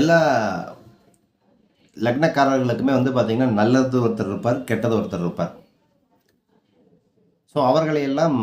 எல்லா லக்னக்காரர்களுக்குமே வந்து பார்த்திங்கன்னா நல்லது ஒருத்தர் இருப்பார் கெட்டது ஒருத்தர் இருப்பார். ஸோ அவர்களை எல்லாம்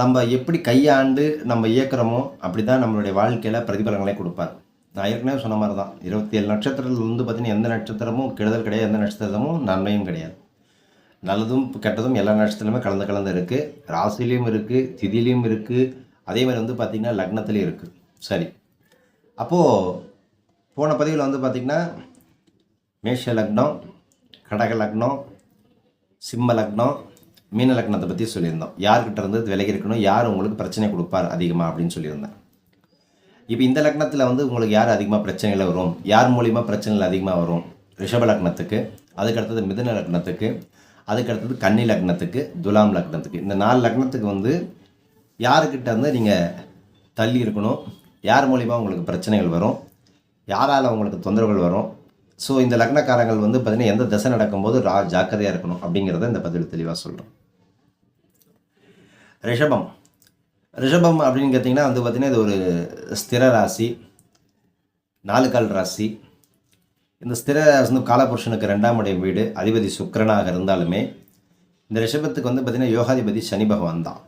நம்ம எப்படி கையாண்டு நம்ம இயக்கிறோமோ அப்படி தான் நம்மளுடைய வாழ்க்கையில் பிரதிபலங்களை கொடுப்பார். நான் ஏற்கனவே சொன்ன மாதிரி தான் இருபத்தி ஏழு நட்சத்திரத்தில் வந்து பார்த்திங்கன்னா எந்த நட்சத்திரமும் கெடுதல் கிடையாது எந்த நட்சத்திரமும் நன்மையும் கிடையாது. நல்லதும் கெட்டதும் எல்லா நட்சத்திரமே கலந்து கலந்து இருக்குது ராசிலையும் இருக்குது திதிலையும் இருக்குது அதே மாதிரி வந்து பார்த்திங்கன்னா லக்னத்துலேயும் இருக்குது சரி. அப்போது போன பதிவில் வந்து பார்த்திங்கன்னா மேஷ லக்னம் கடக லக்னம் சிம்ம லக்னம் மீன லக்னத்தை பற்றி சொல்லியிருந்தோம். யார்கிட்ட இருந்து விலகி இருக்கணும்? யார் உங்களுக்கு பிரச்சனை கொடுப்பார் அதிகமாக அப்படின்னு சொல்லியிருந்தேன். இப்போ இந்த லக்னத்தில் வந்து உங்களுக்கு யார் அதிகமாக பிரச்சனைகள் வரும்? யார் மூலிமா பிரச்சனைகள் அதிகமாக வரும்? ரிஷப லக்னத்துக்கு அதுக்கு அடுத்தது மிதுன லக்னத்துக்கு அதுக்கு அடுத்தது கன்னி லக்னத்துக்கு துலாம் லக்னத்துக்கு. இந்த நாலு லக்னத்துக்கு வந்து யாருக்கிட்ட வந்து நீங்கள் தள்ளி இருக்கணும்? யார் மூலிமா உங்களுக்கு பிரச்சனைகள் வரும்? யாரால் உங்களுக்கு தொந்தரவுகள் வரும்? ஸோ இந்த லக்னக்காரங்கள் வந்து பார்த்திங்கன்னா எந்த திசை நடக்கும்போது ரா ஜாக்கிரதையாக இருக்கணும் அப்படிங்கிறத இந்த பதிவில் தெளிவாக சொல்கிறோம் ரிஷபம். ரிஷபம் அப்படின்னு கேட்டிங்கன்னா வந்து பார்த்திங்கன்னா இது ஒரு ஸ்திர ராசி நாலு கால் ராசி. இந்த ஸ்திர ராசி வந்து காலபுருஷனுக்கு ரெண்டாம் உடைய வீடு அதிபதி சுக்கிரனாக இருந்தாலுமே இந்த ரிஷபத்துக்கு வந்து பார்த்திங்கன்னா யோகாதிபதி சனி பகவான் தான்.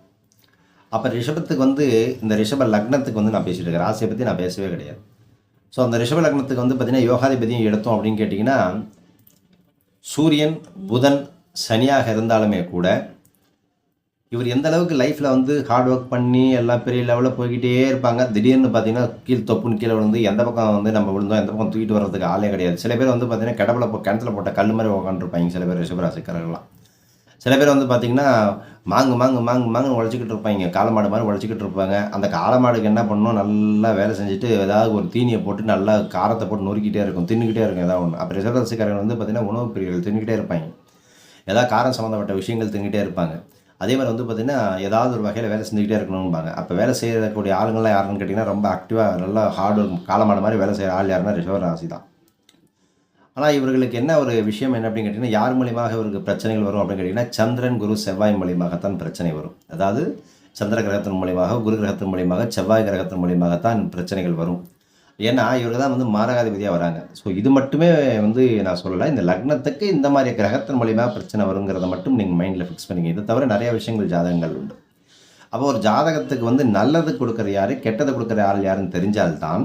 அப்போ ரிஷபத்துக்கு வந்து இந்த ரிஷப லக்னத்துக்கு வந்து நான் பேசிகிட்டு இருக்கேன். ராசியை பற்றி நான் பேசவே கிடையாது. ஸோ அந்த ரிஷப லக்னத்துக்கு வந்து பார்த்திங்கன்னா யோகாதிபதியும் எடுத்தோம் அப்படின்னு கேட்டிங்கன்னா சூரியன் புதன் சனியாக இருந்தாலுமே கூட இவர் எந்த அளவுக்கு லைஃப்பில் வந்து ஹார்ட் ஒர்க் பண்ணி எல்லாம் பெரிய லெவலில் போய்கிட்டே இருப்பாங்க. திடீர்னு பார்த்தீங்கன்னா கீழ் தொப்புன்னு கீழே விழுந்து எந்த பக்கம் வந்து நம்ம விழுந்தோம் எந்த பக்கம் தூக்கிட்டு வர்றதுக்கு ஆளே கிடையாது. சில பேர் வந்து பார்த்தீங்கன்னா கிடப்பில் போ கிணத்துல போட்ட கல் மாதிரி உட்காந்துருப்பாங்க சில பேர் ரிஷபராசிக்காரர்கள்லாம் சில பேர் வந்து பார்த்திங்கன்னா மாங்கு மாங்கு மாங்கு மாங்கு உழைச்சிக்கிட்டு இருப்பாங்க. காலமாடு மாதிரி உழைச்சிக்கிட்டு இருப்பாங்க. அந்த காலமாடுக்கு என்ன பண்ணணும்? நல்லா வேலை செஞ்சுட்டு ஏதாவது ஒரு தீனியை போட்டு நல்லா காரத்தை போட்டு நொறுக்கிட்டே இருக்கும் தின்னுக்கிட்டே இருக்கும் ஏதாவது ஒன்று அப்போ ரிசர்வரசிக்காரங்க வந்து பார்த்தீங்கன்னா உணவு பிரிவுகள் தின்னுக்கிட்டே இருப்பாங்க. ஏதாவது காரம் சம்மந்தப்பட்ட விஷயங்கள் தின்னுக்கிட்டே இருப்பாங்க. அதே மாதிரி வந்து பார்த்திங்கன்னா ஏதாவது ஒரு வகையில் வேலை செஞ்சுக்கிட்டே இருக்கணும்பாங்க. அப்போ வேலை செய்யக்கூடிய ஆளுங்கள்லாம் யாருன்னு கேட்டிங்கன்னா ரொம்ப ஆக்டிவாக நல்லா ஹார்ட் ஒர்க் காலமான மாதிரி வேலை செய்கிற ஆள் யாருன்னா ரிஷப ராசி தான் ஆனால் இவர்களுக்கு என்ன ஒரு விஷயம் என்ன அப்படின்னு கேட்டிங்கன்னா யார் மூலியமாக இவருக்கு பிரச்சனைகள் வரும் அப்படின்னு கேட்டிங்கன்னா சந்திரன் குரு செவ்வாய் மூலியமாகத்தான் பிரச்சனை வரும். அதாவது சந்திர கிரகத்தின் மூலியமாக குரு கிரகத்தின் மூலியமாக செவ்வாய் கிரகத்தின் மூலியமாகத்தான் பிரச்சனைகள் வரும். ஏன்னா இவங்க தான் வந்து மாரகாதிபதியாக வராங்க. ஸோ இது மட்டுமே வந்து நான் சொல்லலை. இந்த லக்னத்துக்கு இந்த மாதிரி கிரகத்தின் மூலியமாக பிரச்சனை வருங்கிறத மட்டும் நீங்கள் மைண்டில் ஃபிக்ஸ் பண்ணிங்க இதை தவிர நிறைய விஷயங்கள் ஜாதகங்கள் உண்டு. அப்போ ஒரு ஜாதகத்துக்கு வந்து நல்லது கொடுக்குற யார் கெட்டது கொடுக்குற ஆள் யாருன்னு தெரிஞ்சால்தான்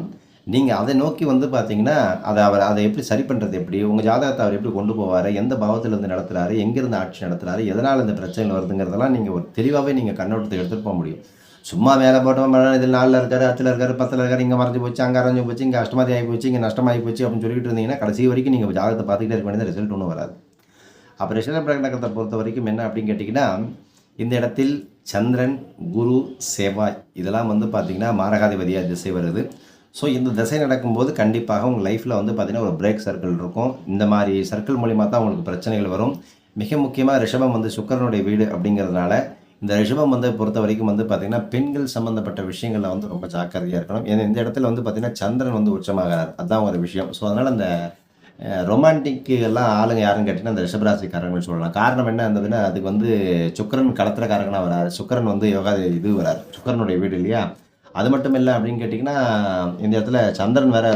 நீங்கள் அதை நோக்கி வந்து பார்த்தீங்கன்னா அதை அவர் அதை எப்படி சரி பண்ணுறது எப்படி உங்கள் ஜாதகத்தை அவர் எப்படி கொண்டு போவார் எந்த பாவத்திலிருந்து நடத்துகிறாரு எங்கேருந்து ஆட்சி நடத்துகிறாரு எதனால் இந்த பிரச்சனைகள் வருதுங்கிறதெல்லாம் நீங்கள் ஒரு தெளிவாகவே நீங்கள் கண்ணோட்டத்தை எடுத்துகிட்டு போக முடியும். சும்மா வேலை போட்டோம் இதில் நாளில் இருக்காரு அத்தில் இருக்காரு பத்தில் இருக்காரு இங்கே மறைஞ்சு போச்சு அங்கே அரைஞ்சு போச்சு இங்கே அஷ்டமாதி ஆகி போச்சு இங்கே நஷ்டமாகி போச்சு அப்படின்னு சொல்லிட்டு இருந்தீங்கன்னா கடைசி வரைக்கும் நீங்கள் ஜாதகத்தை பார்த்துக்கிட்டே இருக்க வேண்டியது ரிசல்ட் ஒன்றும் வராது. அப்போ ரிஷப பிரகடனத்தை பொறுத்த வரைக்கும் என்ன அப்படின்னு கேட்டிங்கன்னா இந்த இடத்தில் சந்திரன் குரு செவ்வாய் இதெல்லாம் வந்து பார்த்திங்கன்னா மாரகாதிபதியாக திசை வருது. ஸோ இந்த திசை நடக்கும்போது கண்டிப்பாக உங்கள் லைஃப்பில் வந்து பார்த்திங்கன்னா ஒரு பிரேக் சர்க்கிள் இருக்கும். இந்த மாதிரி சர்க்கிள் மூலிமா தான் உங்களுக்கு பிரச்சனைகள் வரும். மிக முக்கியமாக ரிஷபம் வந்து சுக்கரனுடைய வீடு அப்படிங்கிறதுனால இந்த ரிஷபம் வந்து பொறுத்த வரைக்கும் வந்து பார்த்திங்கன்னா பெண்கள் சம்மந்தப்பட்ட விஷயங்களில் வந்து ரொம்ப ஜாக்கிரதையாக இருக்கணும். ஏன்னா இந்த இடத்துல வந்து பார்த்திங்கன்னா சந்திரன் வந்து உச்சமாகிறார். அதுதான் ஒரு விஷயம். ஸோ அதனால் அந்த ரொமான்டிக்கு எல்லாம் ஆளுங்க யாருன்னு கேட்டிங்கன்னா அந்த ரிஷபராசிக்காரங்கன்னு சொல்லலாம். காரணம் என்ன இருந்ததுன்னா அதுக்கு வந்து சுக்கரன் களத்திரக்காரங்கனா வராரு. சுக்கரன் வந்து யோகா இது வரார். சுக்கரனுடைய வீடு இல்லையா? அது மட்டும் இல்லை அப்படின்னு கேட்டிங்கன்னா இந்த இடத்துல சந்திரன் வேற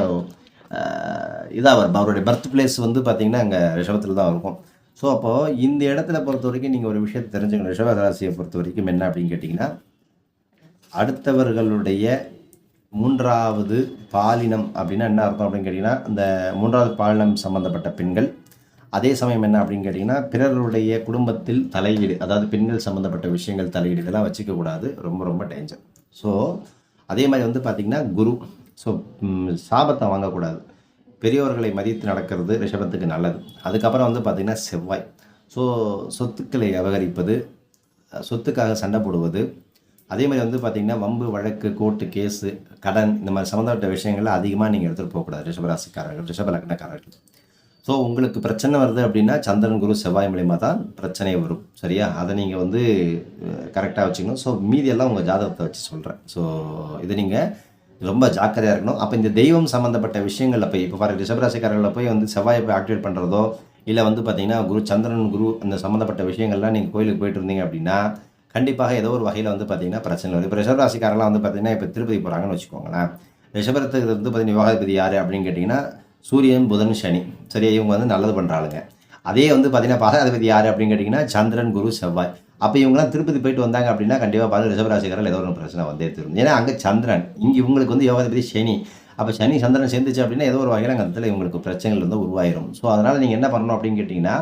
இதாக வரும் அவருடைய பர்த் பிளேஸ் வந்து பார்த்திங்கன்னா அங்கே ரிஷபத்தில் தான் இருக்கும். ஸோ அப்போது இந்த இடத்துல பொறுத்த வரைக்கும் நீங்கள் ஒரு விஷயத்தை தெரிஞ்சுக்கணும். ரிஷப ராசியை பொறுத்த வரைக்கும் என்ன அப்படின்னு கேட்டிங்கன்னா அடுத்தவர்களுடைய மூன்றாவது பாலினம் அப்படின்னா என்ன அர்த்தம் அப்படின்னு கேட்டிங்கன்னா இந்த மூன்றாவது பாலினம் சம்மந்தப்பட்ட பெண்கள். அதே சமயம் என்ன அப்படின்னு கேட்டிங்கன்னா பிறருடைய குடும்பத்தில் தலையீடு அதாவது பெண்கள் சம்மந்தப்பட்ட விஷயங்கள் தலையீடு இதெல்லாம் வச்சுக்கக்கூடாது. ரொம்ப ரொம்ப டேஞ்சர் ஸோ அதே மாதிரி வந்து பார்த்திங்கன்னா குரு. ஸோ சாபத்தை வாங்கக்கூடாது. பெரியவர்களை மதித்து நடக்கிறது ரிஷபத்துக்கு நல்லது. அதுக்கப்புறம் வந்து பார்த்திங்கன்னா செவ்வாய். ஸோ சொத்துக்களை அபகரிப்பது சொத்துக்காக சண்டை போடுவது. அதே மாதிரி வந்து பார்த்திங்கன்னா வம்பு வழக்கு கோர்ட்டு கேஸு கடன் இந்த மாதிரி சம்மந்தப்பட்ட விஷயங்களை அதிகமாக நீங்கள் எடுத்துகிட்டு போகக்கூடாது ரிஷபராசிக்காரர்கள் ரிஷப லக்னக்காரர்கள். ஸோ உங்களுக்கு பிரச்சனை வருது அப்படின்னா சந்திரன் குரு செவ்வாய் மூலிமா தான் பிரச்சனை வரும். சரியா? அதை நீங்கள் வந்து கரெக்டாக வச்சுக்கணும். ஸோ மீதியெல்லாம் உங்கள் ஜாதகத்தை வச்சு சொல்கிறேன் ஸோ இதை நீங்கள் ரொம்ப ஜாக்கிரதையாக இருக்கணும். அப்போ இந்த தெய்வம் சம்மந்தப்பட்ட விஷயங்களில் போய் இப்போ பாருங்க ரிஷபராசிக்காரர்களில் போய் வந்து செவ்வாயை போய் ஆக்டிவேட் பண்ணுறதோ இல்லை வந்து பார்த்தீங்கன்னா குரு சந்திரன் குரு அந்த சம்மந்தப்பட்ட விஷயங்கள்லாம் நீங்கள் கோயிலுக்கு போயிட்டு இருந்தீங்க அப்படின்னா கண்டிப்பாக ஏதோ ஒரு வகையில் வந்து பார்த்தீங்கன்னா பிரச்சனை வருது. இப்போ ரிஷபராசிக்காரெல்லாம் வந்து பார்த்தீங்கன்னா இப்போ திருப்பதி போகிறாங்கன்னு வச்சுக்கோங்களேன். ரிஷபரத்துக்கு வந்து பார்த்தீங்கன்னா யோகாதிபதி யார் அப்படின்னு கேட்டிங்கன்னா சூரியன் புதன் சனி. சரியா? இவங்க வந்து நல்லது பண்ணுறாளுங்க அதே வந்து பார்த்தீங்கன்னா பாகாதிபதி யார் அப்படின்னு கேட்டிங்கன்னா சந்திரன் குரு செவ்வாய். அப்போ இவங்கலாம் திருப்பதி போயிட்டு வந்தாங்க அப்படின்னா கண்டிப்பாக பார்த்து ரிஷபராசிக்காரில் ஏதோ ஒரு பிரச்சனை வந்தே தரும். ஏன்னா அங்கே சந்திரன் இங்கே இவங்களுக்கு வந்து யோகாதிபதி சனி. அப்போ சனி சந்திரன் சேர்ந்துச்சு அப்படின்னா ஏதோ ஒரு வகையில் அந்த இடத்துல இவங்களுக்கு பிரச்சனைகள் வந்து உருவாயிரும். ஸோ அதனால் நீங்கள் என்ன பண்ணணும் அப்படின்னு கேட்டிங்கன்னா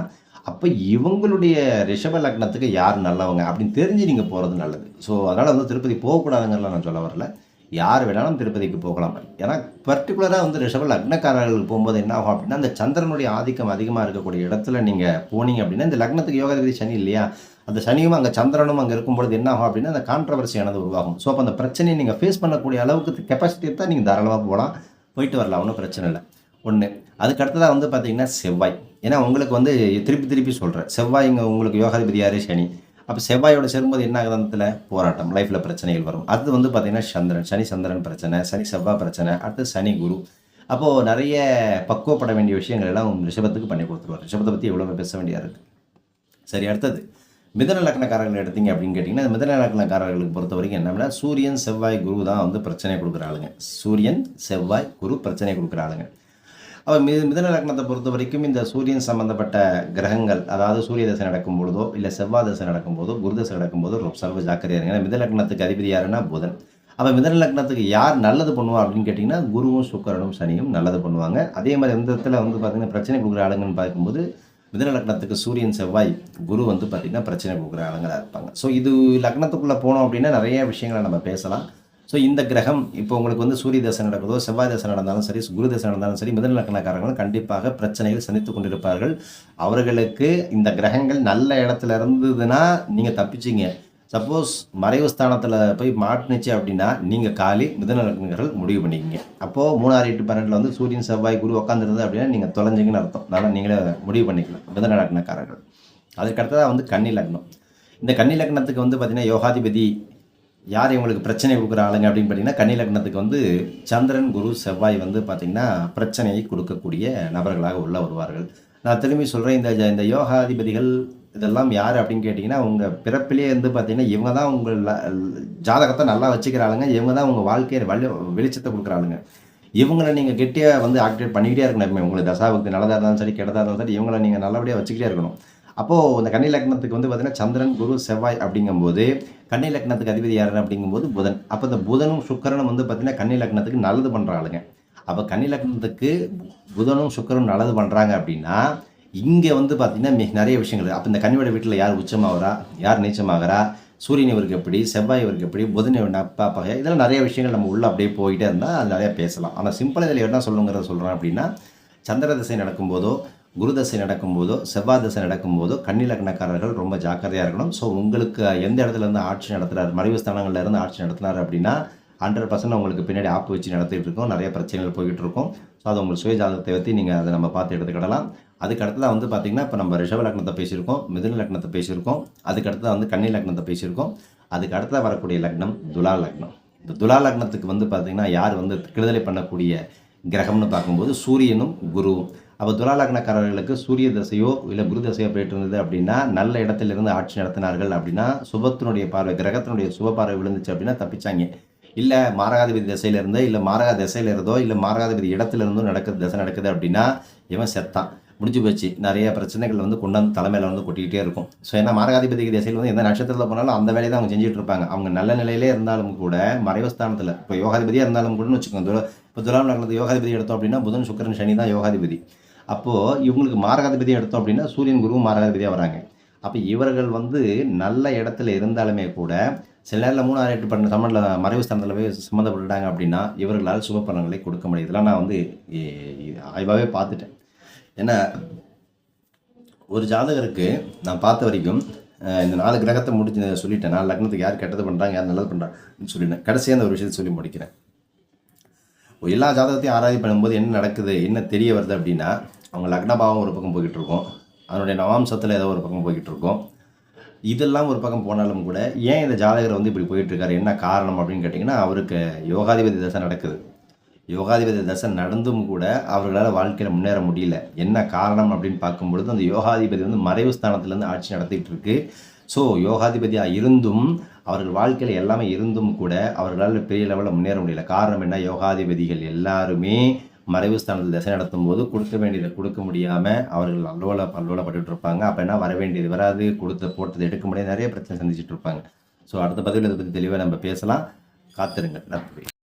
அப்போ இவங்களுடைய ரிஷப லக்னத்துக்கு யார் நல்லவங்க அப்படின்னு தெரிஞ்சு நீங்கள் போகிறது நல்லது. ஸோ அதனால் வந்து திருப்பதி போகக்கூடாதுங்கிறலாம் நான் சொல்ல வரல. யார் வேணாலும் திருப்பதிக்கு போகலாம். ஏன்னா பர்டிகுலராக வந்து ரிஷப லக்னக்காரர்களுக்கு போகும்போது என்ன ஆகும் அப்படின்னா அந்த சந்திரனுடைய ஆதிக்கம் அதிகமாக இருக்கக்கூடிய இடத்துல நீங்கள் போனீங்க அப்படின்னா இந்த லக்னத்துக்கு யோகாதிபதி சனி இல்லையா? அந்த சனியும் அங்கே சந்திரனும் அங்கே இருக்கும்பொழுது என்ன ஆகும் அப்படின்னா அந்த கான்ட்ரவர்சியானது உருவாகும். ஸோ அப்போ அந்த பிரச்சனையை நீங்கள் ஃபேஸ் பண்ணக்கூடிய அளவுக்கு கெப்பாசிட்டி தான் நீங்கள் தாராளமாக போகலாம் போயிட்டு வரலாம் ஒன்றும் பிரச்சனை இல்லை. ஒன்று அதுக்கு அடுத்ததாக வந்து பார்த்தீங்கன்னா செவ்வாய். ஏன்னா உங்களுக்கு வந்து திருப்பி திருப்பி சொல்கிறேன் செவ்வாய் இங்கே உங்களுக்கு யோகாதிபதி யார்? சனி. அப்போ செவ்வாயோட சேரும்போது என்ன ஆகுது அந்த போராட்டம் லைஃப்பில் பிரச்சனைகள் வரும். அடுத்து வந்து பார்த்திங்கன்னா சந்திரன் சனி சந்திரன் பிரச்சனை சனி செவ்வாய் பிரச்சனை அடுத்து சனி குரு. அப்போது நிறைய பக்குவப்பட வேண்டிய விஷயங்கள் எல்லாம் ரிஷபத்துக்கு பண்ணி கொடுத்துருவார். ரிஷபத்தை பற்றி எவ்வளோ பேச வேண்டியா இருக்குது சரி அடுத்தது. மிதன லக்னக்காரர்கள் எடுத்தீங்க அப்படின்னு கேட்டிங்கன்னா மிதன லக்னக்காரர்களுக்கு பொறுத்த வரைக்கும் என்னன்னா சூரியன் செவ்வாய் குரு தான் வந்து பிரச்சனை கொடுக்குற ஆளுங்க. சூரியன் செவ்வாய் குரு பிரச்சனை கொடுக்குற ஆளுங்க. அப்போ மி மிதன லக்னத்தை பொறுத்த வரைக்கும் இந்த சூரியன் சம்பந்தப்பட்ட கிரகங்கள் அதாவது சூரிய தசை நடக்கும் பொழுதோ இல்லை செவ்வாய் தசை நடக்கும் போதோ குரு தசை நடக்கும் போதோ ரொம்ப சர்வ ஜாக்கிரதையாக இருங்க. மிதன லக்னத்துக்கு அதிபதி யாருன்னா புதன். அப்போ மிதன லக்னத்துக்கு யார் நல்லது பண்ணுவா அப்படின்னு கேட்டிங்கன்னா குருவும் சுக்கரனும் சனியும் நல்லது பண்ணுவாங்க. அதே மாதிரி எந்த இடத்துல வந்து பார்த்திங்கன்னா பிரச்சனை கொடுக்குற ஆளுங்கன்னு பார்க்கும்போது மிதன லக்னத்துக்கு சூரியன் செவ்வாய் குரு வந்து பார்த்திங்கன்னா பிரச்சனை கொடுக்குற ஆளுங்களாக இருப்பாங்க. ஸோ இது லக்னத்துக்குள்ளே போனோம் அப்படின்னா நிறைய விஷயங்களை நம்ம பேசலாம். ஸோ இந்த கிரகம் இப்போ உங்களுக்கு வந்து சூரிய தசை நடக்குதோ செவ்வாய் தசை நடந்தாலும் சரி குரு தசை நடந்தாலும் சரி முதல் லக்னக்காரர்கள் கண்டிப்பாக பிரச்சனைகள் சந்தித்து கொண்டிருப்பார்கள். அவர்களுக்கு இந்த கிரகங்கள் நல்ல இடத்துல இருந்ததுன்னா நீங்கள் தப்பிச்சிங்க. சப்போஸ் மறைவு ஸ்தானத்தில் போய் மாட்டுனுச்சு அப்படின்னா நீங்கள் காலி மிதன முடிவு பண்ணிக்கிங்க. அப்போது மூணாறு எட்டு பன்னெண்டில் வந்து சூரியன் செவ்வாய் குரு உட்காந்துருந்தது அப்படின்னா நீங்கள் தொலைஞ்சிங்கன்னு அர்த்தம். அதனால் நீங்களே முடிவு பண்ணிக்கலாம். மிதநலக்கணக்காரர்கள் அதுக்கு அடுத்ததாக வந்து கன்னி லக்னம். இந்த கன்னி லக்னத்துக்கு வந்து பார்த்திங்கன்னா யோகாதிபதி யார் இவங்களுக்கு பிரச்சனை கொடுக்குற ஆளுங்க அப்படின்னு பார்த்தீங்கன்னா கன்னி லக்னத்துக்கு வந்து சந்திரன் குரு செவ்வாய் வந்து பார்த்திங்கன்னா பிரச்சனையை கொடுக்கக்கூடிய நபர்களாக உள்ள வருவார்கள். நான் திரும்பி சொல்கிறேன் இந்த இந்த யோகாதிபதிகள் இதெல்லாம் யார் அப்படின்னு கேட்டிங்கன்னா உங்கள் பிறப்பிலே வந்து பார்த்தீங்கன்னா இவங்க தான் உங்கள் ஜாதகத்தை நல்லா வச்சுக்கிற ஆளுங்க இவங்க தான் உங்கள் வாழ்க்கையை வழி வெளிச்சத்தை கொடுக்குற ஆளுங்க. இவங்களை நீங்கள் கெட்டியாக வந்து ஆக்டிவேட் பண்ணிக்கிட்டே இருக்கணும் எப்பவுமே உங்களுக்கு தசாவுக்கு நல்லதாக இருந்தாலும் சரி கெட்டதாக இருந்தாலும் சரி இவங்களை நீங்கள் நல்லபடியாக வச்சுக்கிட்டே இருக்கணும். அப்போது இந்த கன்னி லக்னத்துக்கு வந்து பார்த்தீங்கன்னா சந்திரன் குரு செவ்வாய் அப்படிங்கும்போது கன்னி லக்னத்துக்கு அதிபதி யார் அப்படிங்கும்போது புதன். அப்போ இந்த புதனும் சுக்கரனும் வந்து பார்த்திங்கன்னா கன்னி லக்னத்துக்கு நல்லது பண்ணுற ஆளுங்க அப்போ கன்னி லக்னத்துக்கு புதனும் சுக்கரனும் நல்லது பண்ணுறாங்க அப்படின்னா இங்கே வந்து பார்த்திங்கன்னா மிக நிறைய விஷயங்கள். அப்போ இந்த கன்னியோட வீட்டில் யார் உச்சமாகறா யார் நீச்சமாகறா? சூரியன் இவருக்கு எப்படி? செவ்வாய் இவருக்கு எப்படி? புதன் இவன் அப்பா பகை இதெல்லாம் நிறைய விஷயங்கள் நம்ம உள்ளே அப்படியே போயிட்டே இருந்தால் அது நிறையா பேசலாம். ஆனால் சிம்பிளாக இதில் என்ன சொல்லணுங்கிறத சொல்கிறேன் அப்படின்னா சந்திர திசை நடக்கும்போதோ குரு தசை நடக்கும்போதோ செவ்வாய் தசை நடக்கும்போதோ கன்னிலக்னக்காரர்கள் ரொம்ப ஜாக்கிரதையாக இருக்கணும். ஸோ உங்களுக்கு எந்த இடத்துல இருந்து ஆட்சி நடத்துகிறார் மறைவு ஸ்தானங்களில் இருந்து ஆட்சி நடத்துனார் அப்படின்னா ஹண்ட்ரட் பர்சன்ட் உங்களுக்கு பின்னாடி ஆப்பு வச்சு நடத்திட்டு இருக்கோம். நிறைய பிரச்சனைகள் போய்கிட்டு இருக்கும். ஸோ அது உங்களுக்கு சுய ஜாதகத்தை பற்றி நீங்கள் அதை நம்ம பார்த்து எடுத்துக்கிடலாம். அதுக்கு அடுத்ததாக வந்து பார்த்திங்கன்னா இப்போ நம்ம ரிஷப லக்னத்தை பேசியிருக்கோம் மிதுன லக்னத்தை பேசியிருக்கோம். அதுக்கு அடுத்ததாக வந்து கன்னி லக்னத்தை பேசியிருக்கோம். அதுக்கு அடுத்ததாக வரக்கூடிய லக்னம் துலா லக்னம். இந்த துலா லக்னத்துக்கு வந்து பார்த்திங்கன்னா யார் வந்து கெடுதலை பண்ணக்கூடிய கிரகம்னு பார்க்கும்போது சூரியனும் குருவும். அப்போ துலாலக்னக்காரர்களுக்கு சூரிய தசையோ இல்லை குரு தசையோ போயிட்டு இருந்தது அப்படின்னா நல்ல இடத்துல இருந்து ஆட்சி நடத்தினார்கள் அப்படின்னா சுபத்தினுடைய பார்வை கிரகத்தினுடைய சுப பார்வை விழுந்துச்சு அப்படின்னா தப்பிச்சாங்க. இல்லை மாரகாதிபதி திசையிலிருந்தோ இல்லை மாரகா திசையில இருந்தோ இல்லை மாரகாதிபதி இடத்துல இருந்தோ நடக்குது திசை நடக்குது அப்படின்னா இவன் செத்தான் முடிஞ்சு போச்சு. நிறைய பிரச்சனைகள் வந்து கொண்டாந்து தலைமையில் வந்து கொட்டிக்கிட்டே இருக்கும். ஸோ ஏன்னா மாரகாதிபதி திசையில் வந்து எந்த நட்சத்திரத்தில் போனாலும் அந்த வேலையை தான் அவங்க செஞ்சுட்டு இருப்பாங்க. அவங்க நல்ல நிலையிலே இருந்தாலும் கூட மறைவஸ்தானத்தில் இப்போ யோகாதிபதியாக இருந்தாலும் கூடன்னு வச்சுக்கோங்க. இப்போ துலாம் லக்னத்து யோகாதிபதி எடுத்தோம் அப்படின்னா புதன் சுக்கிரன் சனி தான் யோகாதிபதி. அப்போது இவங்களுக்கு மாரகாதிபதி எடுத்தோம் அப்படின்னா சூரியன் குருவும் மாரகாதிபதியாக வராங்க. அப்போ இவர்கள் வந்து நல்ல இடத்துல இருந்தாலுமே கூட சில நேரத்தில் மூணு ஆறு எட்டு பண்ண தமிழில் மறைவு ஸ்தானத்தில் போய் சம்மந்தப்பட்டுட்டாங்க அப்படின்னா இவர்களால் சுப பலன்களை கொடுக்க முடியும் இதெல்லாம் நான் வந்து ஆய்வாகவே பார்த்துட்டேன். ஏன்னா ஒரு ஜாதகருக்கு நான் பார்த்த வரைக்கும் இந்த நாலு கிரகத்தை முடிச்சு சொல்லிட்டேன். நாலு லக்னத்துக்கு யார் கெட்டது பண்ணுறாங்க யார் நல்லது பண்ணுறாங்கன்னு சொல்லிட்டேன் கடைசியாக அந்த ஒரு விஷயத்தை சொல்லி முடிக்கிறேன். எல்லா ஜாதகத்தையும் ஆராய்ச்சி பண்ணும்போது என்ன நடக்குது என்ன தெரிய வருது அப்படின்னா அவங்க லக்னபாவம் ஒரு பக்கம் போய்கிட்டு இருக்கும் அதனுடைய நவாம்சத்தில் ஏதோ ஒரு பக்கம் போய்கிட்டு இருக்கும் இதெல்லாம் ஒரு பக்கம் போனாலும் கூட ஏன் இந்த ஜாதகர் வந்து இப்படி போயிட்டுருக்காரு? என்ன காரணம் அப்படின்னு கேட்டிங்கன்னா அவருக்கு யோகாதிபதி தசை நடக்குது. யோகாதிபதி தசை நடந்தும் கூட அவர்களால் வாழ்க்கையில் முன்னேற முடியல. என்ன காரணம் அப்படின்னு பார்க்கும்பொழுது அந்த யோகாதிபதி வந்து மறைவு ஸ்தானத்துலேருந்து ஆட்சி நடத்திட்டு இருக்கு ஸோ யோகாதிபதியாக இருந்தும் அவர்கள் வாழ்க்கையில் எல்லாமே இருந்தும் கூட அவர்களால் பெரிய லெவலில் முன்னேற முடியல. காரணம் என்ன? யோகாதிபதிகள் எல்லாருமே மறைவு ஸ்தானத்தில் தசை நடத்தும் போது கொடுக்க வேண்டியதை கொடுக்க முடியாமல் அவர்கள் அல்லோல பல்லோலப்பட்டு இருப்பாங்க அப்போ என்ன வர வேண்டியது வராது. கொடுத்த போட்டது எடுக்க முடியாது. நிறைய பிரச்சனை சந்திச்சுட்டு இருப்பாங்க ஸோ அடுத்த பதிவில் இதை பற்றி தெளிவாக நம்ம பேசலாம். காத்திருங்க நன்றி.